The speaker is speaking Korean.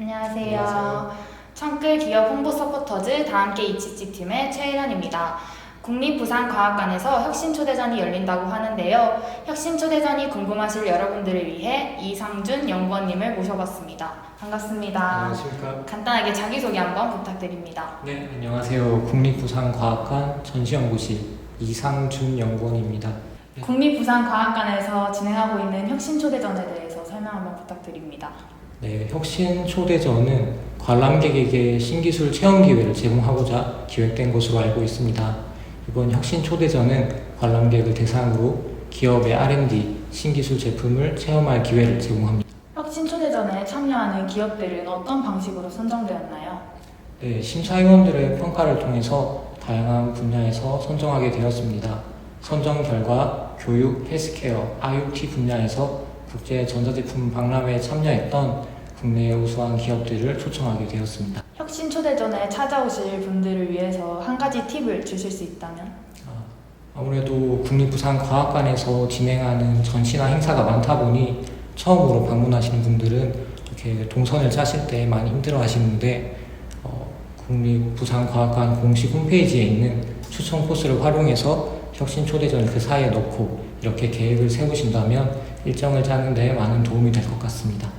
안녕하세요. 안녕하세요. 청끌 기업 홍보 서포터즈 다함께 이치치 팀의 최일현입니다. 국립부산과학관에서 혁신초대전이 열린다고 하는데요. 혁신초대전이 궁금하실 여러분들을 위해 이상준 연구원님을 모셔봤습니다. 반갑습니다. 안녕하십니까. 간단하게 자기소개 한번 부탁드립니다. 네, 안녕하세요. 국립부산과학관 전시연구실 이상준 연구원입니다. 네. 국립부산과학관에서 진행하고 있는 혁신초대전에 대해서 설명 한번 부탁드립니다. 네, 혁신 초대전은 관람객에게 신기술 체험 기회를 제공하고자 기획된 것으로 알고 있습니다. 이번 혁신 초대전은 관람객을 대상으로 기업의 R&D, 신기술 제품을 체험할 기회를 제공합니다. 혁신 초대전에 참여하는 기업들은 어떤 방식으로 선정되었나요? 네, 심사위원들의 평가를 통해서 다양한 분야에서 선정하게 되었습니다. 선정 결과 교육, 헬스케어, IoT 분야에서 국제 전자제품 박람회에 참여했던 국내의 우수한 기업들을 초청하게 되었습니다. 혁신 초대전에 찾아오실 분들을 위해서 한 가지 팁을 주실 수 있다면? 아무래도 국립부산과학관에서 진행하는 전시나 행사가 많다 보니 처음으로 방문하시는 분들은 이렇게 동선을 짜실 때 많이 힘들어 하시는데 어, 국립부산과학관 공식 홈페이지에 있는 추천 코스를 활용해서 혁신 초대전을 그 사이에 넣고 이렇게 계획을 세우신다면 일정을 짜는 데 많은 도움이 될 것 같습니다.